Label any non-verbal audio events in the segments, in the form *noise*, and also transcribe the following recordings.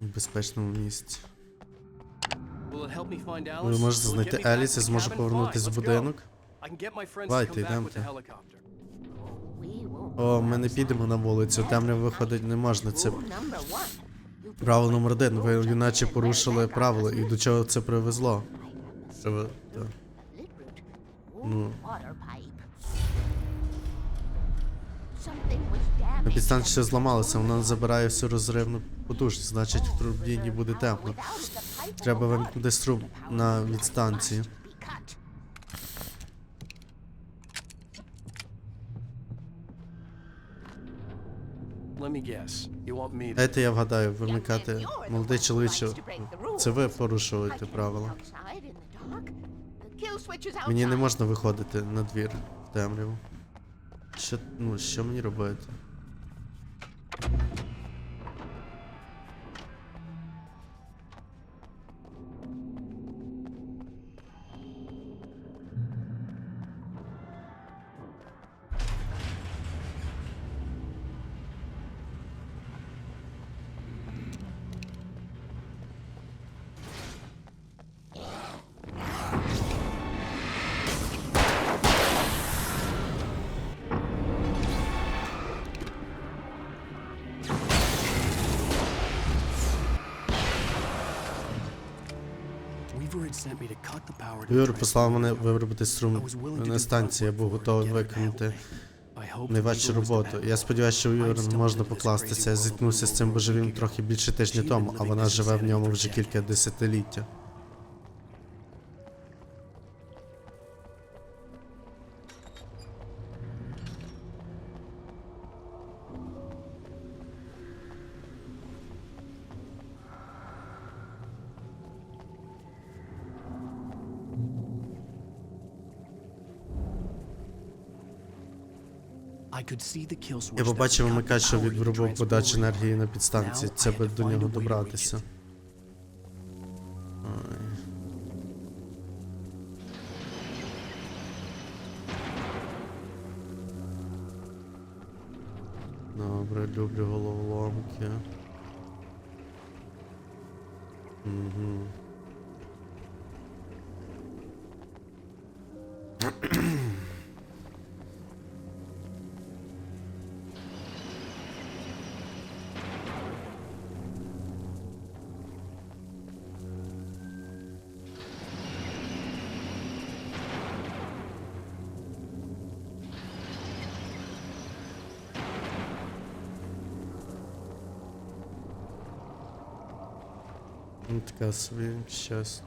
в безпечному місці. Ви можете знайти Еліс і зможе повернутись в будинок. Давайте, йдемте. О, ми не підемо на вулицю, темрява виходить не можна. Це правило номер один. Ви юначе порушили правила. І до чого це привезло? Приве- та. Ну. На підстанції щось зламалося, вона забирає всю розривну потужність, значить в турбіні буде тепло. Треба вимкнути струм на відстанції. Дайте я вгадаю, вимикати молодий чоловіче. Це ви порушуєте правила. Мені не можна виходити на двір в темряву. Що, ну, що мені робити? Юр послав мене виробити струм на станції, я був готовий виконати найважчу роботу. Я сподіваюся, що Юр можна покластися. Я зіткнувся з цим божевім трохи більше тижня тому, а вона живе в ньому вже кілька десятиліття. Я побачив вимикач, що відрубав подачу енергії на підстанції. Це би до нього добратися. Ну, така собі щас.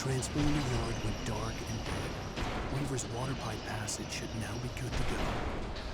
The transponder yard went dark and dead. Weaver's water pipe passage should now be good to go.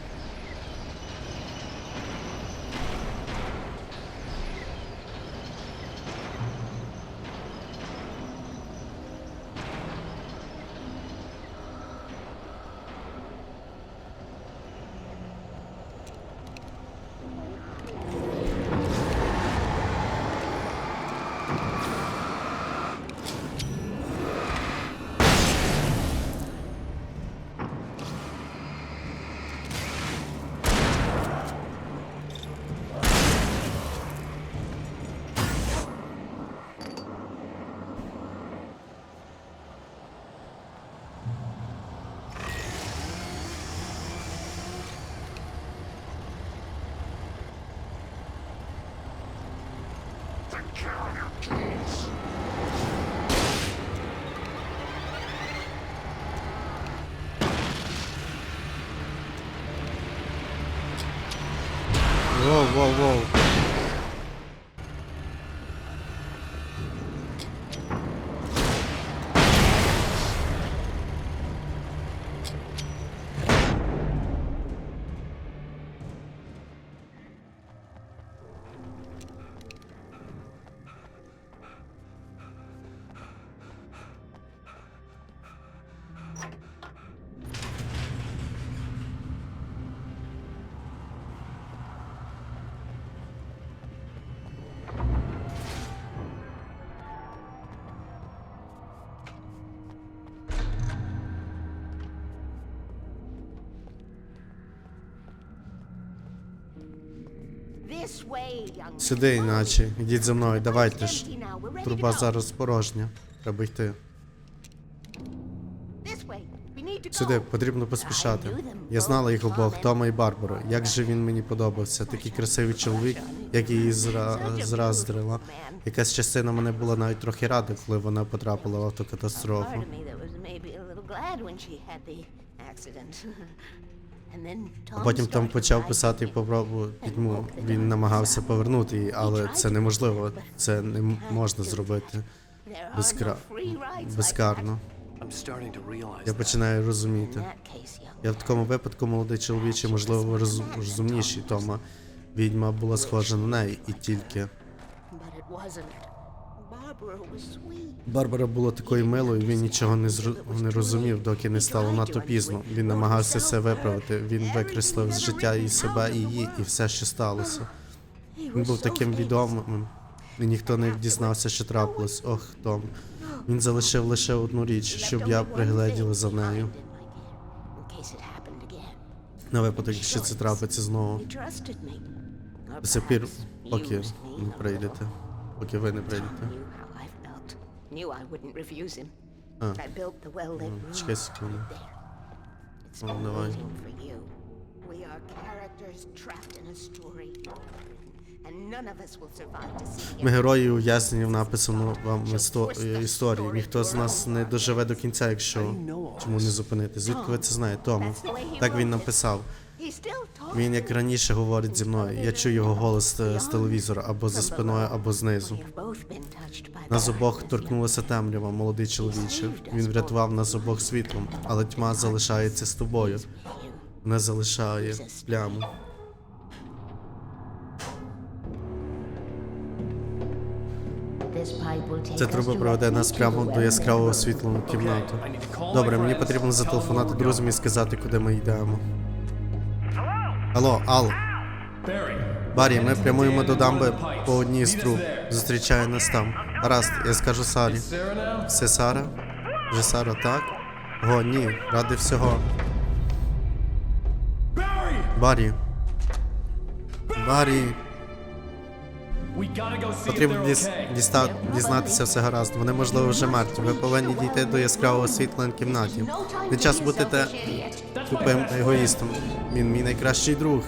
Whoa, whoa, whoa. Сюди, іначе. Ідіть за мною, давайте ж. Труба зараз порожня. Треба йти. Сюди, потрібно поспішати. Я знала їх обох, Тома і Барбару. Як же він мені подобався. Такий красивий чоловік, як її зра... зраздрила. Якась частина мене була навіть трохи рада, коли вона потрапила в автокатастрофу. А потім Том почав писати попробу пітьму. Він намагався повернути її, але це неможливо. Це не можна зробити безкра... безкарно. Я починаю розуміти. Я в такому випадку молодий чоловіче, можливо, роз... розумніший Тома. Відьма була схожа на неї і тільки. Барбара була такою милою, він нічого не зру... не розумів, доки не стало надто пізно. Він намагався все виправити. Він викреслив з життя і себе, і її, і все, що сталося. Він був таким відомим, і ніхто не дізнався, що трапилось. Ох, Том. Він залишив лише одну річ, щоб я пригледіла за нею. На випадок, якщо це трапиться знову. До сих пір, поки не прийдете. Поки ви не прийдете. Knew how I felt. Knew I wouldn't refuse him. А, I built the well-lit room чекай секунду. there. It's Oh, been давай. waiting for you. We are characters trapped in a story, Ми герої ув'язнені в написану вам істо- історії. Ніхто з нас не доживе до кінця, якщо чому не зупинити. Звідки ви це знаєте, Тому? Так він написав. Він як раніше говорить зі мною. Я чую його голос е, з телевізора або за спиною, або знизу. Нас обох торкнулася темрява, молодий чоловіче. Він врятував нас обох світлом, але тьма залишається з тобою. Не залишає пляму. Ця труба проведе нас прямо до яскравого світлого кімнату. Добре, мені потрібно зателефонувати друзям і сказати, куди ми йдемо. Алло, Ал, Барі, ми прямуємо до дамби по одній з труб. Зустрічає нас там. Гаразд, я скажу Сарі. Все Сара? Вже Сара, так? Го, ні, ради всього. Барі. Барі. Потрібно діс... діста... дізнатися все гаразд. Вони, можливо, вже мертві. Ви повинні дійти до яскравого світла на кімнаті. Не час бути те тупим егоїстом. Він мій найкращий друг.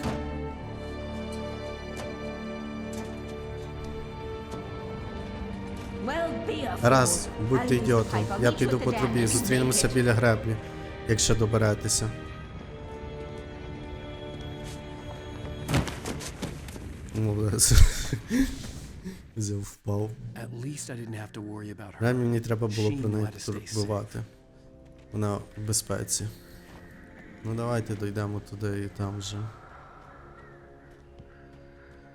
Раз, будьте ідіотом. Я піду по трубі. Зустрінемося біля греблі, якщо доберетеся. *laughs* Молодець. Взяв впав. Ремі мені треба було про неї турбувати. Вона в безпеці. Ну давайте дійдемо туди і там вже.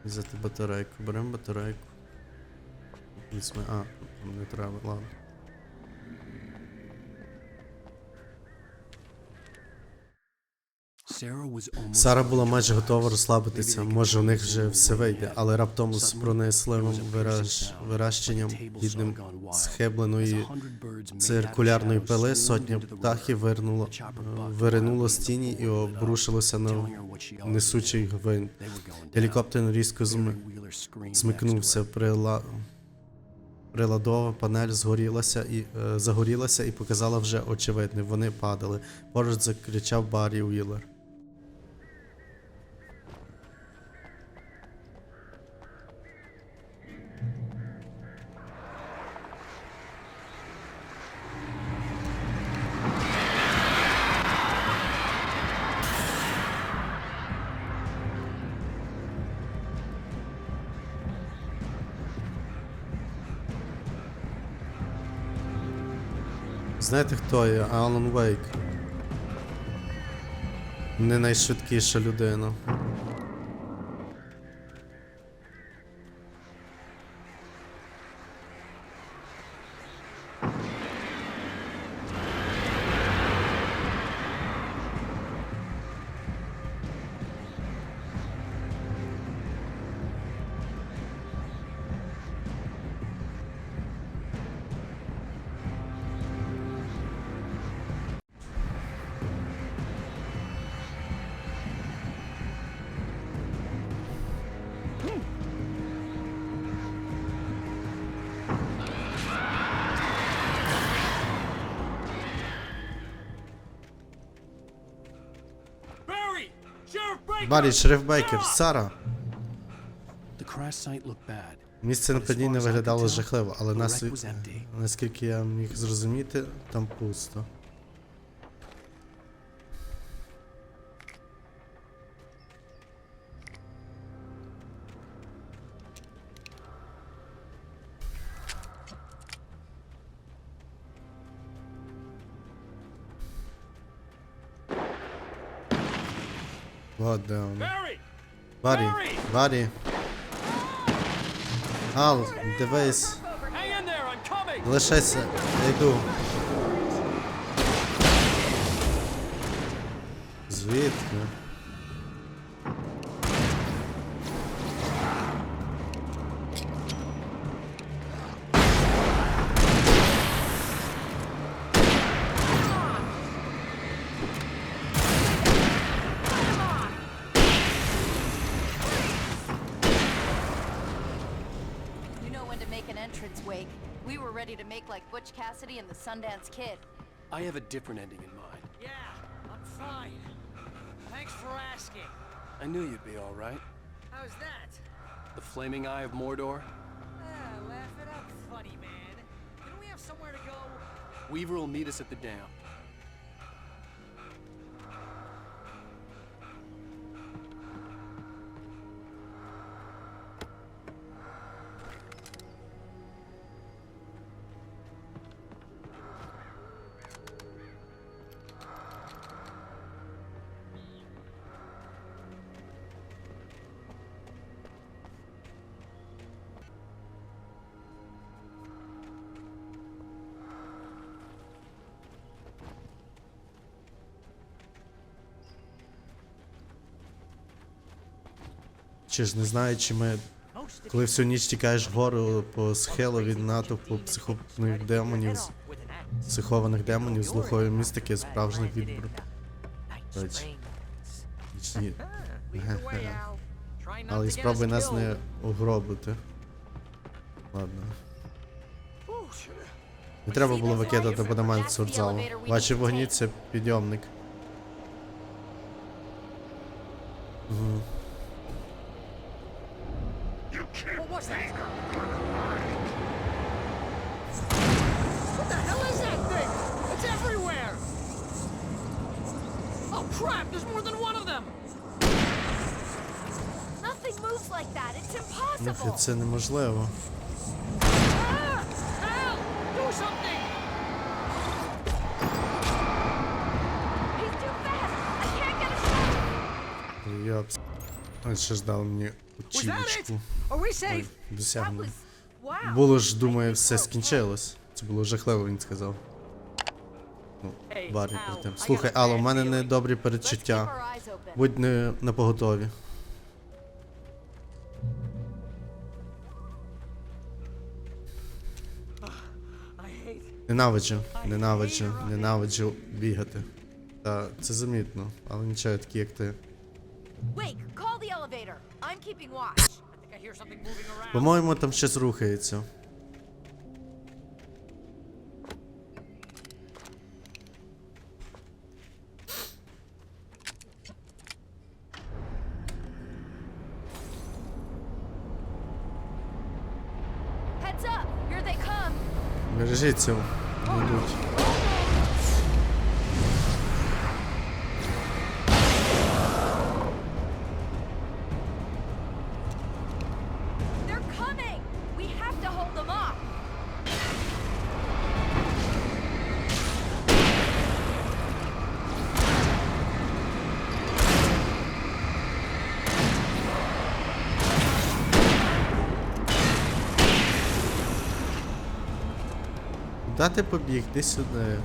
Взяти батарейку. Беремо батарейку. Візьми. А, не треба, ладно. Сара була майже готова розслабитися. Може, у них вже все вийде, але раптом з пронесливим вираж... вирощенням гідним схибленої циркулярної пили сотня птахів вирнуло, виринуло з тіні і обрушилося на несучий гвинт. Гелікоптер різко зм... змикнувся, прила... приладова панель згорілася і е, загорілася і показала вже очевидне. Вони падали. Поруч закричав Баррі Уіллер. Знаєте, хто я? Алан Вейк. Не найшвидкіша людина. Барі, шериф Бейкер, Сара. Місце нападіння виглядало жахливо, але нас, наскільки я міг зрозуміти, там пусто. Воно. Барі, Барі. Ал, дивись. Лишайся, я йду. Звідки? Make Wake. We were ready to make like Butch Cassidy and the Sundance Kid. I have a different ending in mind. Yeah, I'm fine. Thanks for asking. I knew you'd be all right. How's that? The flaming eye of Mordor. Ah, laugh it up, funny man. Can we have somewhere to go? Weaver will meet us at the dam. Чи ж не знаю, чи ми. Коли всю ніч тікаєш вгору по схилу від натовпу психопних демонів, з- психованих демонів з глухої містики справжніх відбор. Але спробуй нас не угробити. Ладно. Не треба було викидати абонемент в спортзалу. Ваші вогні це підйомник. Мені Was that it? училочку. Are we safe? Ой, досягнення. Wow. Було ж, думаю, все скінчилось. Це було жахливо, він сказав. Ну, Барі при тим. Слухай, Алло, в мене недобрі передчуття. Будь не на поготові. Ненавиджу, ненавиджу, ненавиджу бігати. Та це замітно, але нічого, я такий, як ти. По-моєму, там щось рухається. Heads up. Windows. Куди ти побіг? Де сюди.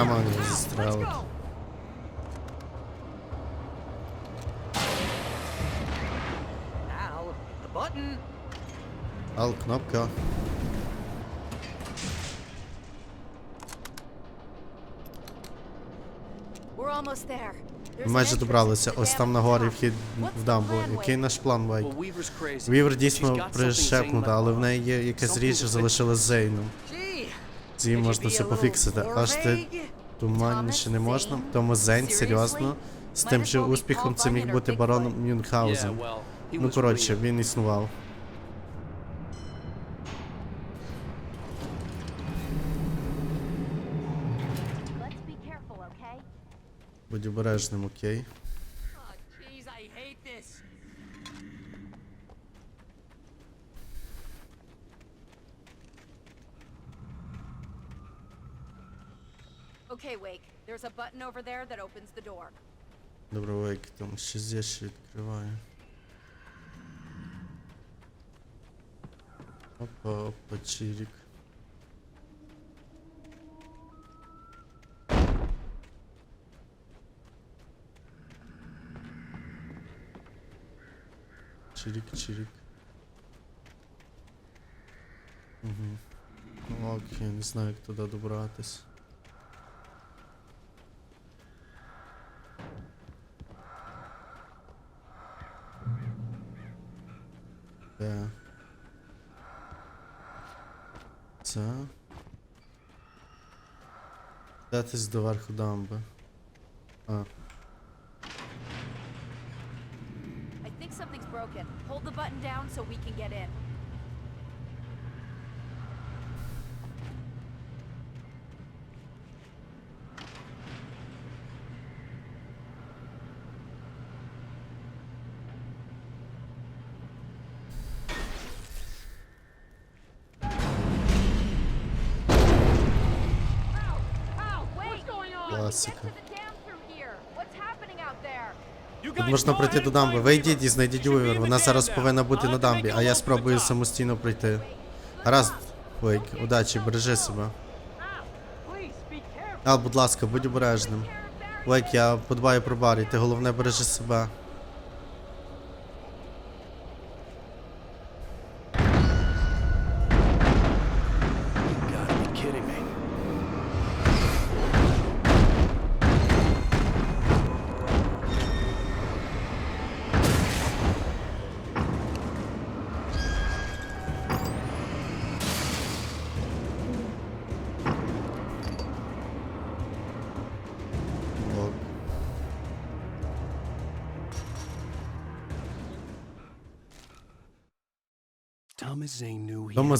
Al, the button. Ал, кнопка. Майже добралися. Ось там на горі вхід в дамбу. Який наш план, Вайк? Вівер дійсно saying але в неї є якась річ, що залишилась Зейном. You можна все пофіксити. Аж ти туманніше не можна. Тому Зейн, серйозно. З тим же успіхом це міг бути бароном Мюнхгаузен. Ну коротше, він існував. Okay? Будь обережним, окей. Oh, button over there that opens the door. Добре, Вейк, там щось є, що відкриває. Опа, опа, чирік. Чирік, чирік. Угу. Ну, окей, не знаю, як туди добратись. Датись до верху дамби. А, there? Тут можна пройти до дамби. Вийдіть і знайдіть Уівер. Вона зараз повинна бути на дамбі, а я спробую самостійно пройти. Раз, Вейк, удачі, бережи себе. Ал, будь ласка, будь обережним. Вейк, я подбаю про Барі, ти головне бережи себе.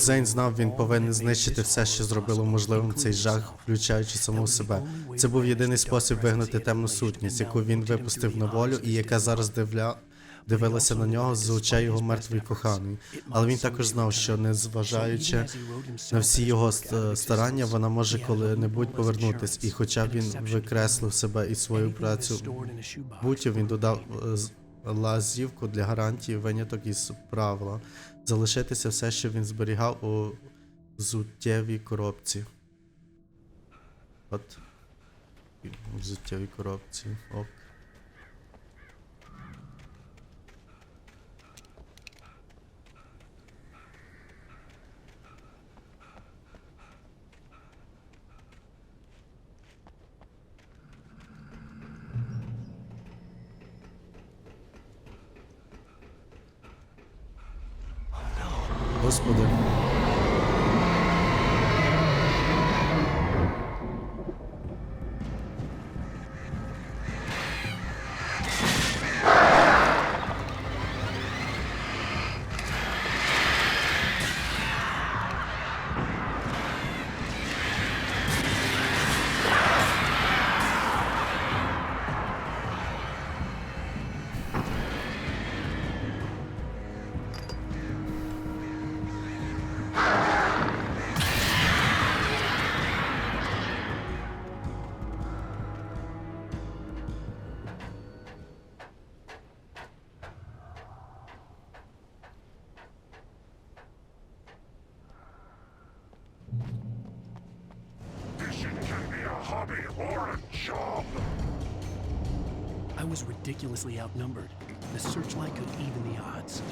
Зейн знав, він повинен знищити все, що зробило можливим цей жах, включаючи самого себе. Це був єдиний спосіб вигнати темну сутність, яку він випустив на волю, і яка зараз дивля... дивилася на нього з очей його мертвої коханої. Але він також знав, що незважаючи на всі його старання, вона може коли-небудь повернутись. І хоча він викреслив себе і свою працю бутів, він додав е, лазівку для гарантії виняток із правила залишитися все, що він зберігав у взуттєвій коробці. От. В взуттєвій коробці. Ок. Господи. I was ridiculously outnumbered. The searchlight could even the odds.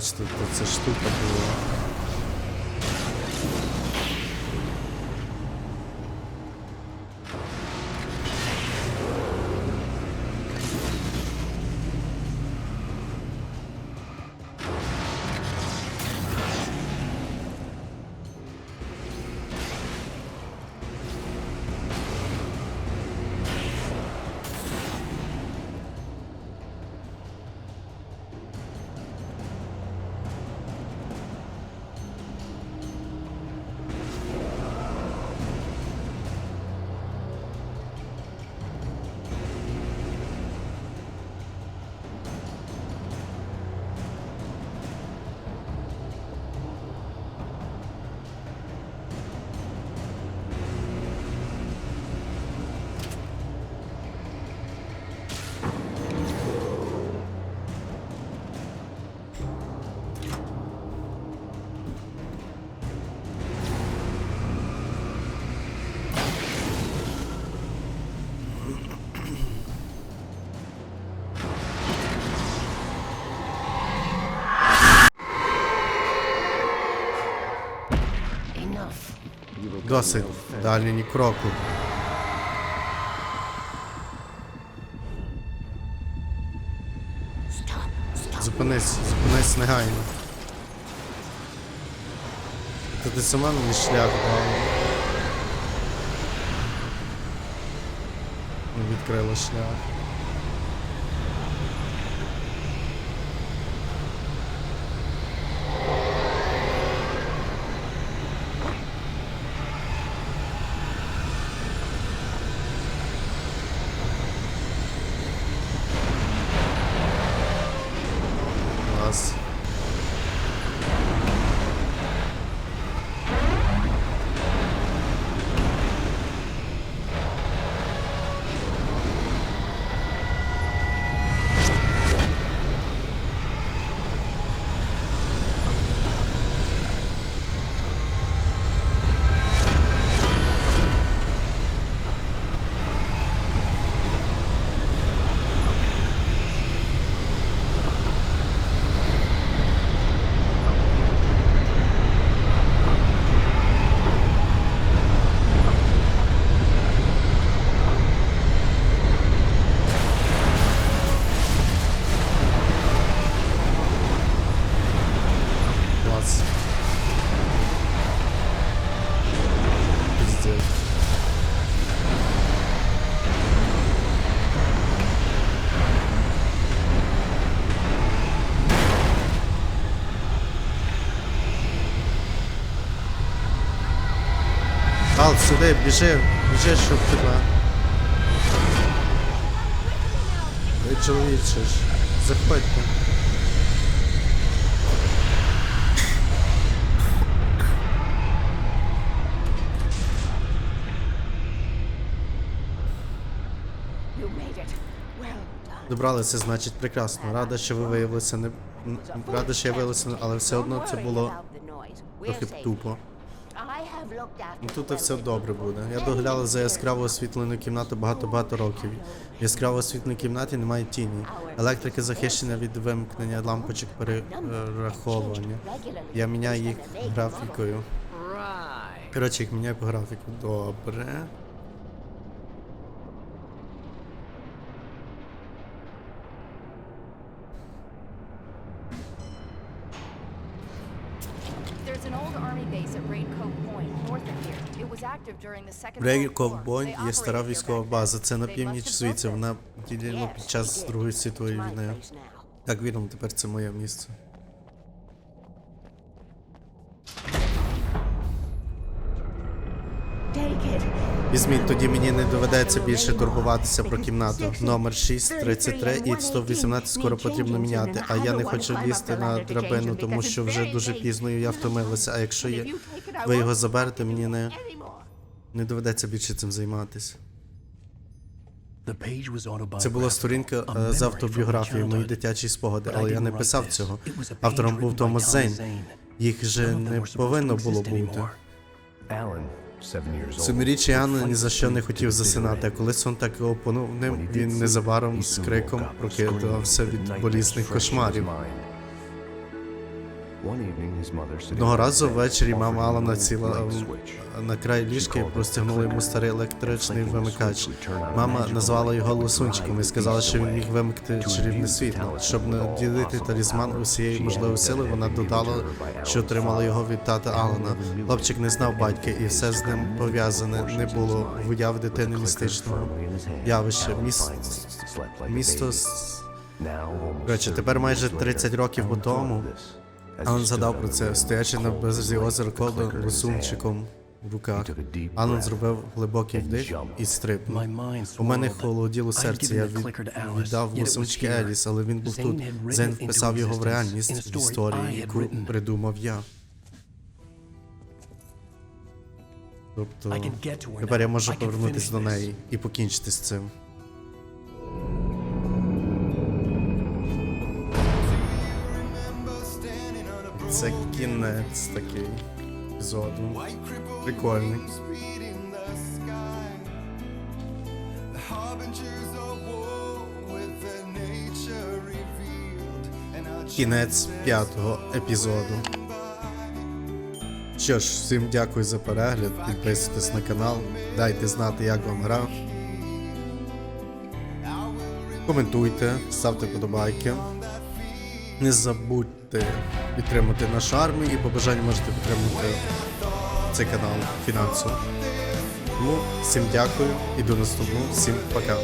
Коротше, тут, тут штука була. Досить. Далі ні кроку. Зупинись, зупинись негайно. Та ти сама мені шлях дала. Відкрила шлях. Ал, сюди, біжи, біжи, щоб тебе. Ви чоловіче ж. Заходьте. Добралися, значить, прекрасно. Рада, що ви виявилися не. Рада, що я виявилася, але все одно це було трохи тупо. Тут і все добре буде. Я years за яскраво освітленою кімнатою багато-багато років. В яскраво освітленій кімнаті немає тіні. Електрика захищена від вимкнення лампочок перераховування. Я міняю їх графікою. Коротше, їх міняю по графіку. Добре. There's an old army base at Rain of here. It was active during the Second World Рейков War. Бонь They є стара військова база. Це на північ звідси. Вона Yes, під час. Другої світової війни. Так відомо, тепер це моє місце. Візьміть, тоді мені не доведеться більше турбуватися про кімнату. Номер 633 і 118 скоро потрібно міняти. А я не хочу лізти на драбину, тому що вже дуже пізно і я втомилася. А якщо я... ви його заберете, мені не, не доведеться більше цим займатися. Це була сторінка е, з автобіографії, мої дитячі спогади, але я не писав цього. Автором був Томас Зейн. Їх же не повинно було бути. Семирічний Анна ні за що не хотів засинати, а коли сон так опонув ним, він незабаром з криком прокидався від болісних кошмарів. Одного разу ввечері мама Алана switch. на край ліжка і простягнула йому старий електричний вимикач. Мама назвала його лосунчиком і сказала, що він міг вимикти чарівне світло. Щоб наділити талізман усієї можливої сили, вона додала, що отримала його від тата Алана. Хлопчик не знав батька, і все з ним пов'язане не було в уяв дитини містичного явища. Міс... Місто з тепер майже 30 років по тому Алан згадав про це, стоячи на березі озера Колдо лосунчиком в руках. Алан зробив глибокий вдих і стрибнув. У мене холоділо серце, я віддав лосунчики Еліс, але він був тут. Зен вписав його в реальність в історії, яку придумав я. Тобто, тепер я можу повернутися до неї і покінчити з цим. Це кінець такий епізоду. Прикольний. Кінець п'ятого епізоду. Що ж, всім дякую за перегляд. Підписуйтесь на канал, дайте знати, як вам гра. Коментуйте, ставте подобайки. Не забудьте підтримати нашу армію і по бажанню можете підтримати цей канал фінансово. Тому всім дякую і до наступного. Всім пока.